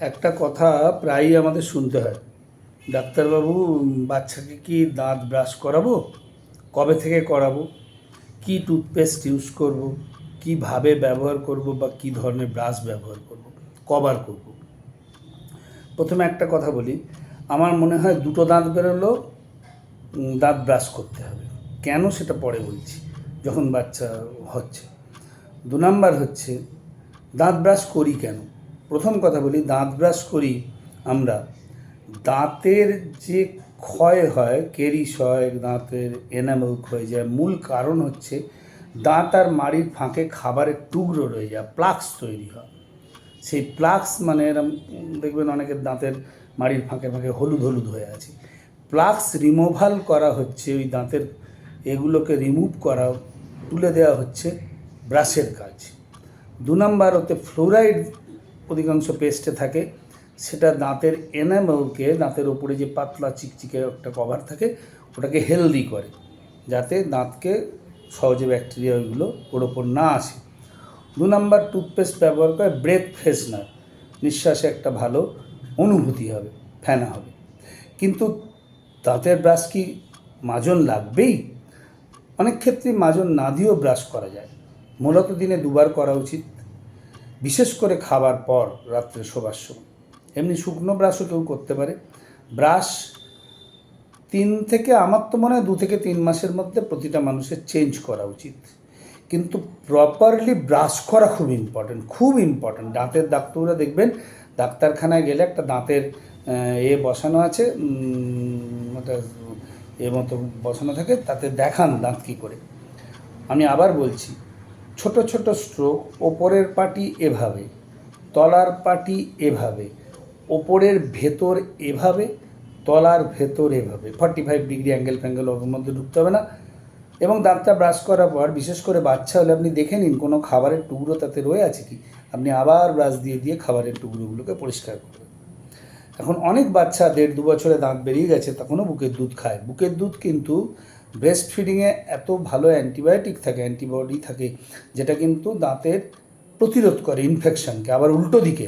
একটা কথা প্রায়ই আমাদের শুনতে হয়। ডাক্তারবাবু, বাচ্চাকে কি দাঁত ব্রাশ করাবো? কবে থেকে করাবো? কি টুথপেস্ট ইউজ করব? কীভাবে ব্যবহার করব বা কি ধরনের ব্রাশ ব্যবহার করব? কবার করব? প্রথমে একটা কথা বলি, আমার মনে হয় দুটো দাঁত বেরোলো দাঁত ব্রাশ করতে হবে। কেন সেটা পরে বলছি, যখন বাচ্চা হচ্ছে। দু নাম্বার হচ্ছে, দাঁত ব্রাশ করি কেন? প্রথম কথা বলি, দাঁত ব্রাশ করি আমরা। দাঁতের যে ক্ষয় হয় কেরিশ হয় দাঁতের এনামেল ক্ষয়ে যায়, মূল কারণ হচ্ছে দাঁত আর মাড়ির ফাঁকে খাবারের টুকরো রয়ে যায় প্লাক্স তৈরি হয়। সেই প্লাক্স মানে এরম, দেখবেন অনেকের দাঁতের মাড়ির ফাঁকে ফাঁকে হলুদ হলুদ হয়ে আছে। প্লাক্স রিমুভাল করা হচ্ছে, ওই দাঁতের এগুলোকে রিমুভ করা, তুলে দেওয়া হচ্ছে ব্রাশের কাজ। দু নাম্বার ওতে ফ্লোরাইড অধিকাংশ পেস্টে থাকে। সেটা দাঁতের এনামেলকে দাঁতের ওপরে যে পাতলা চিকচিকে একটা কভার থাকে, ওটাকে হেলদি করে। যাতে দাঁতকে সহজে ব্যাকটেরিয়া ওইগুলো ওর ওপর না আসে। দু নাম্বার টুথপেস্ট ব্যবহার করে ব্রেথ ফ্রেশনার নিঃশ্বাসে একটা ভালো অনুভূতি হবে, ফেনা হবে। কিন্তু দাঁতের ব্রাশ কি মাজন লাগবেই? অনেক ক্ষেত্রে মাজন না দিয়েও ব্রাশ করা যায়। মূলত দিনে দুবার করা উচিত। বিশেষ করে খাবার পর রাত্রে শোবার সময়। এমনি শুকনো ব্রাশও কেউ করতে পারে। ব্রাশ তিন থেকে, আমার তো মনে হয় দু থেকে তিন মাসের মধ্যে প্রতিটা মানুষের চেঞ্জ করা উচিত। কিন্তু প্রপারলি ব্রাশ করা খুব ইম্পর্ট্যান্ট খুব ইম্পর্ট্যান্ট দাঁতের ডাক্তাররা দেখবেন, ডাক্তারখানায় গেলে একটা দাঁতের এ বসানো আছে ওটা এ মতো বসানো থাকে, তাতে দেখান দাঁত কী করে। আমি আবার বলছি ছোট ছোট স্ট্রোক ওপরের পাটি এভাবে, তলার পাটি এভাবে, ওপরের ভেতর এভাবে, তলার ভেতর এভাবে। ফর্টি ফাইভ ডিগ্রি অ্যাঙ্গেল ফ্যাঙ্গেল ওর মধ্যে ঢুকতে হবে না। এবং দাঁতটা ব্রাশ করার পর, বিশেষ করে বাচ্চা হলে আপনি দেখে নিন, কোনো খাবারের টুকরো তাতে রয়ে আছে কি? আপনি আবার ব্রাশ দিয়ে দিয়ে খাবারের টুকরোগুলোকে পরিষ্কার করবেন। এখন অনেক বাচ্চা দেড় দু বছরে দাঁত বেরিয়ে গেছে, তখনও বুকের দুধ খায়। বুকের দুধ কিন্তু ব্রেস্ট ফিডিংয়ে এত ভালো অ্যান্টিবায়োটিক থাকে, অ্যান্টিবডি থাকে, যেটা কিন্তু দাঁতের প্রতিরোধ করে ইনফেকশনকে আবার উল্টো দিকে,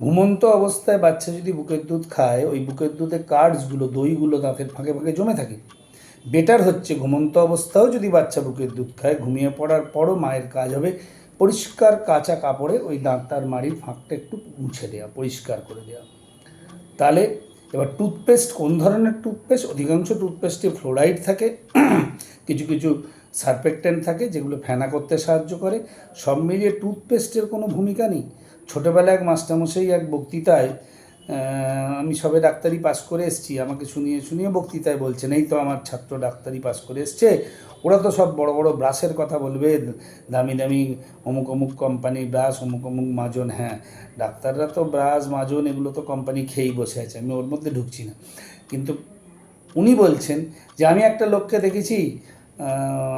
ঘুমন্ত অবস্থায় বাচ্চা যদি বুকের দুধ খায়, ওই বুকের দুধে কার্ডসগুলো, দইগুলো দাঁতের ফাঁকে ফাঁকে জমে থাকে। বেটার হচ্ছে ঘুমন্ত অবস্থাও যদি বাচ্চা বুকের দুধ খায়, ঘুমিয়ে পড়ার পরও মায়ের কাজ হবে পরিষ্কার কাঁচা কাপড়ে ওই দাঁতার মাড়ির ফাঁকটা একটু মুছে দেওয়া পরিষ্কার করে দেওয়া তাহলে এবার টুথপেস্ট কোন ধরনের টুথপেস্ট অধিকাংশ টুথপেস্টে ফ্লোরাইড থাকে। কিছু কিছু সারপেক্টেন্ট থাকে, যেগুলো ফেনা করতে সাহায্য করে। সব মিলিয়ে টুথপেস্টের কোনো ভূমিকা নেই। ছোটোবেলায় এক মাস্টারমশাই এক বক্তৃতায় আমি সবে ডাক্তারি পাস করে এসেছি, আমাকে শুনিয়ে শুনিয়ে বক্তৃতায় বলছেন, এই তো আমার ছাত্র ডাক্তারি পাস করে এসছে। ওরা তো সব বড় বড় ব্রাশের কথা বলবে, দামি দামি অমুক অমুক কোম্পানি ব্রাশ, অমুক অমুক মাজন হ্যাঁ ডাক্তাররা তো ব্রাশ, মাজন, এগুলো তো কোম্পানি খেয়েই বসে আছে, আমি ওর মধ্যে ঢুকছি না। কিন্তু উনি বলছেন যে, আমি একটা লোককে দেখেছি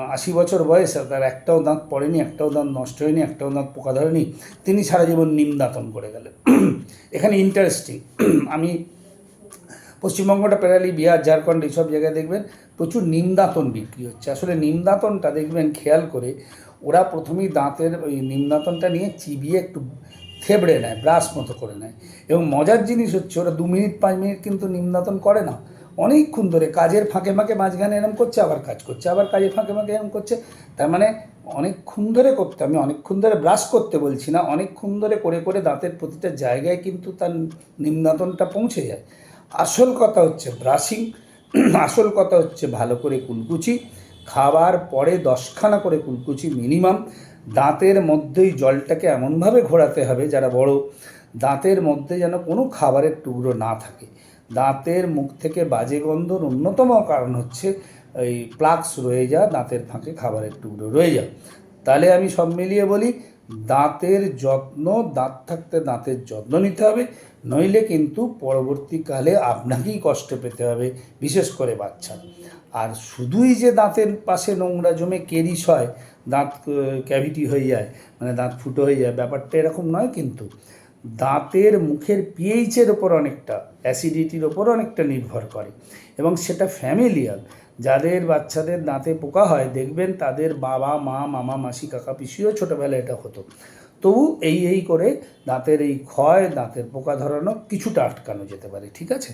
আশি বছর বয়স, তার একটাও দাঁত পড়েনি, একটাও দাঁত নষ্ট হয়নি, একটাও দাঁত পোকা ধরেনি, তিনি সারা জীবন নিম দাঁতন করে গেলেন। এখানে ইন্টারেস্টিং আমি পশ্চিমবঙ্গটা পেরালি বিহার, ঝাড়খণ্ড, এইসব জায়গায় দেখবেন প্রচুর নিমদাঁতন বিক্রি হচ্ছে। আসলে নিমদাঁতনটা দেখবেন, খেয়াল করে ওরা প্রথমেই দাঁতের ওই নিমদাঁতনটা নিয়ে চিবিয়ে একটু থেবড়ে নেয়, ব্রাশ মতো করে নেয়। এবং মজার জিনিস হচ্ছে, ওরা দু মিনিট, পাঁচ মিনিট কিন্তু নিমদাঁতন করে না। অনেকক্ষণ ধরে কাজের ফাঁকে ফাঁকে মাঝখানে এরম করছে, আবার কাজ করছে, আবার কাজের ফাঁকে ফাঁকে এরম করছে। তার মানে অনেকক্ষণ ধরে করতে, আমি অনেকক্ষণ ধরে ব্রাশ করতে বলছি না, অনেকক্ষণ ধরে করে করে দাঁতের প্রতিটা জায়গায় কিন্তু তার নিম্নাতনটা পৌঁছে যায়। আসল কথা হচ্ছে ব্রাশিং আসল কথা হচ্ছে ভালো করে কুলকুচি, খাবার পরে দশখানা করে কুলকুচি মিনিমাম দাঁতের মধ্যেই জলটাকে এমনভাবে ঘোরাতে হবে যারা বড়, দাঁতের মধ্যে যেন কোনো খাবারের টুকরো না থাকে। দাঁতের মুখ থেকে বাজে গন্ধর অন্যতম কারণ হচ্ছে এই প্লাক্স রয়ে যাওয়া, দাঁতের ফাঁকে খাবারের টুকরো রয়ে যাওয়া। তাহলে আমি সব মিলিয়ে বলি, দাঁতের যত্ন, দাঁত থাকতে দাঁতের যত্ন নিতে হবে, নইলে কিন্তু পরবর্তীকালে আপনাকেই কষ্ট পেতে হবে, বিশেষ করে বাচ্চা। আর শুধুই যে দাঁতের পাশে নোংরা জমে কেরিস হয়, দাঁত ক্যাভিটি হয়ে যায় মানে দাঁত ফুটো হয়ে যায়, ব্যাপারটা এরকম নয় কিন্তু। দাঁতের মুখের পিএইচের ওপর অনেকটা অ্যাসিডিটির ওপর অনেকটা নির্ভর করে। এবং সেটা ফ্যামিলিয়াল যাদের বাচ্চাদের দাঁতে পোকা হয়, দেখবেন তাদের বাবা, মা, মামা, মাসি, কাকা, পিসিও ছোটোবেলায় এটা হতো। তবু এই এই করে দাঁতের এই ক্ষয়, দাঁতের পোকা ধরানো কিছুটা আটকানো যেতে পারে, ঠিক আছে?